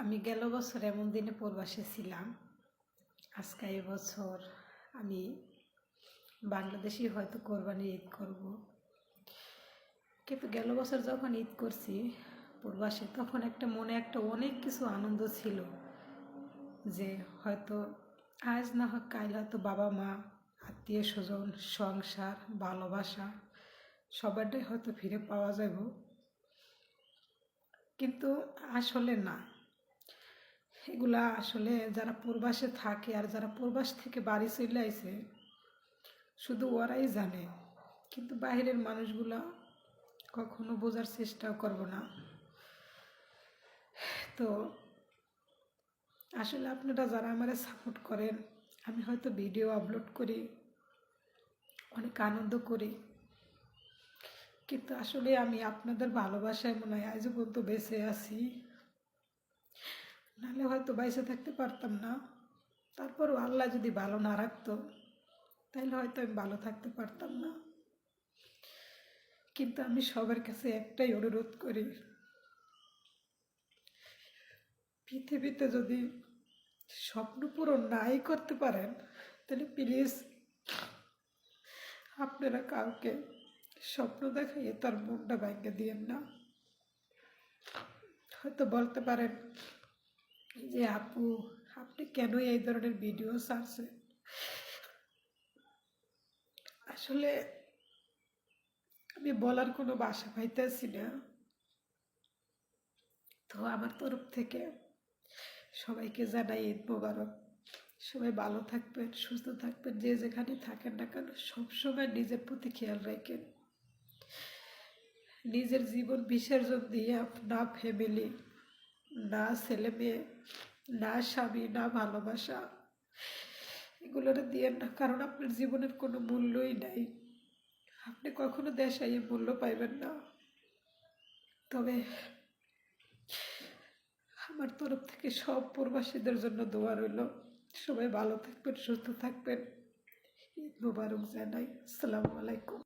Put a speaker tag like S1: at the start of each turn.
S1: আমি গেল বছর এমন দিনে প্রবাসে ছিলাম। আজকে এবছর আমি বাংলাদেশি হয়তো কোরবানি ঈদ করব। কিন্তু গেল বছর যখন ঈদ করছি প্রবাসে, তখন একটা মনে একটা অনেক কিছু আনন্দ ছিল যে হয়তো আজ না হোক কাল হয়তো বাবা মা, আত্মীয় স্বজন, সংসার, ভালোবাসা, সবারটাই হয়তো ফিরে পাওয়া যাব কিন্তু আসলে না। এগুলা আসলে যারা প্রবাসে থাকে আর যারা প্রবাস থেকে বাড়ি চলে আইছে, শুধু ওরাই জানে। কিন্তু বাইরের মানুষগুলা কখনো বোঝার চেষ্টাও করব না। তো আসলে আপনারা যারা আমারে সাপোর্ট করেন, আমি হয়তো ভিডিও আপলোড করি, অনেক আনন্দ করি। কিন্তু আসলে আমি আপনাদের ভালোবাসায় মনে হয় আজও পর্যন্ত বেঁচে আছি। নাহলে হয়তো বাইসে থাকতে পারতাম না। তারপরও আল্লাহ যদি ভালো না রাখতো তাহলে হয়তো আমি ভালো থাকতে পারতাম না। কিন্তু আমি সবার কাছে একটাই অনুরোধ করি, পৃথিবীতে যদি স্বপ্ন পূরণ নাই করতে পারেন, তাহলে প্লিজ আপনারা কাউকে স্বপ্ন দেখাইয়ে তার মনটা ভেঙে দিয়েন না। হয়তো বলতে পারেন যে আপু, আপনি কেন এই ধরনের ভিডিও ছাড়ছেন? আসলে আমি বলার কোনো বাসা পাইতেছি না। তো আমার তরফ থেকে সবাইকে জানাই ঈদ মোবারক। সবাই ভালো থাকবেন, সুস্থ থাকবেন, যে যেখানে থাকেন না কেন সবসময় নিজের প্রতি খেয়াল রাখেন। নিজের জীবন বিসর্জন দিয়ে না ফ্যামিলি না ছেলে মেয়ে, না স্বামী, না ভালোবাসা, এগুলোর দিয়ে না। কারণ আপনার জীবনের কোনো মূল্যই নাই। আপনি কখনো দেশাই মূল্য পাইবেন না। তবে আমার তরফ থেকে সব প্রবাসীদের জন্য দোয়া রইল। সবাই ভালো থাকবেন, সুস্থ থাকবেন। ঈদ মুবারক জানাই। আসসালামু আলাইকুম।